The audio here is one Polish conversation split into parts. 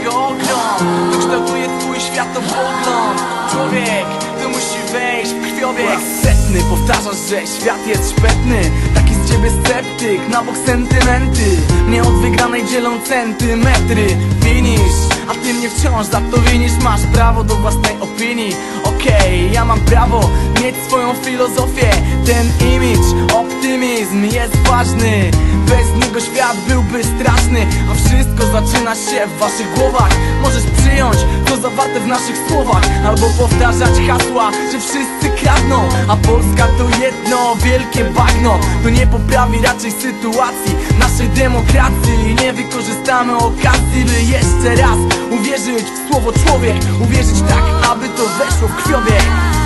jego ogrom To kształtuje twój światopogląd Człowiek, to musi wejść w krwiobieg Setny, powtarzasz, że świat jest szpetny. Taki z ciebie sceptyk, na bok sentymenty. Mnie od wygranej dzielą centymetry. Finish, a ty mnie wciąż za to winisz Masz prawo do własnej opinii. Okej, ja mam prawo mieć swoją filozofię. Ten image, optymizm jest ważny. Bez niego świat byłby straszny A wszystko zaczyna się w waszych głowach. Możesz przyjąć to zawarte w naszych słowach Albo powtarzać hasła, że wszyscy kradną. A Polska to jedno wielkie bagno To nie poprawi raczej sytuacji naszej demokracji. Nie wykorzystamy okazji, by jeszcze raz Uwierzyć w słowo człowiek. Uwierzyć tak, aby to weszło w krwiobieg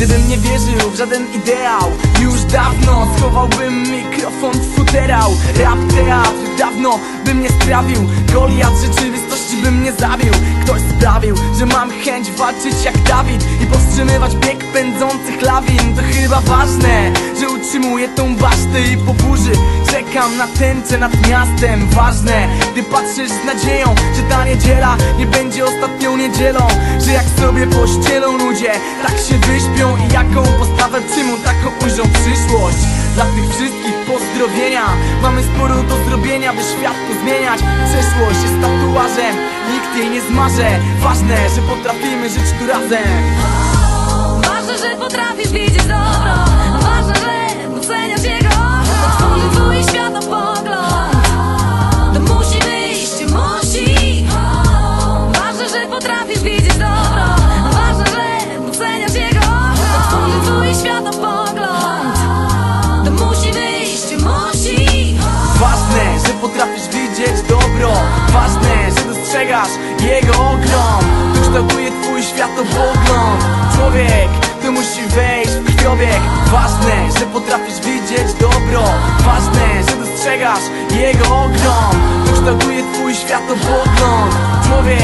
Gdybym nie wierzył w żaden ideał Już dawno schowałbym mikrofon w futerał. Rap teatr dawno bym nie sprawił Goliat rzeczywistości bym nie zabił. Ktoś sprawił, że mam chęć walczyć jak Dawid I powstrzymywać bieg pędzących lawin. To chyba ważne, że utrzymuję tą basztę I po burzy czekam na tęczę nad miastem. Ważne, gdy patrzysz z nadzieją Że ta niedziela nie będzie ostatnią niedzielą Jak sobie pościelą ludzie Tak się wyśpią i jaką postawę przyjmą Taką ujrzą przyszłość. Dla tych wszystkich pozdrowienia. Mamy sporo do zrobienia, by świat pozmieniać. Przeszłość jest tatuażem, nikt jej nie zmaże. Ważne, że potrafimy żyć tu razem. Ważne, że potrafisz widzieć potrafisz widzieć dobro. Ważne, że dostrzegasz jego ogrom. To kształtuje twój światopogląd Człowiek, to musi wejść w krwiobieg Ważne, że potrafisz widzieć dobro. Ważne, że dostrzegasz jego ogrom. To kształtuje twój światopogląd Człowiek,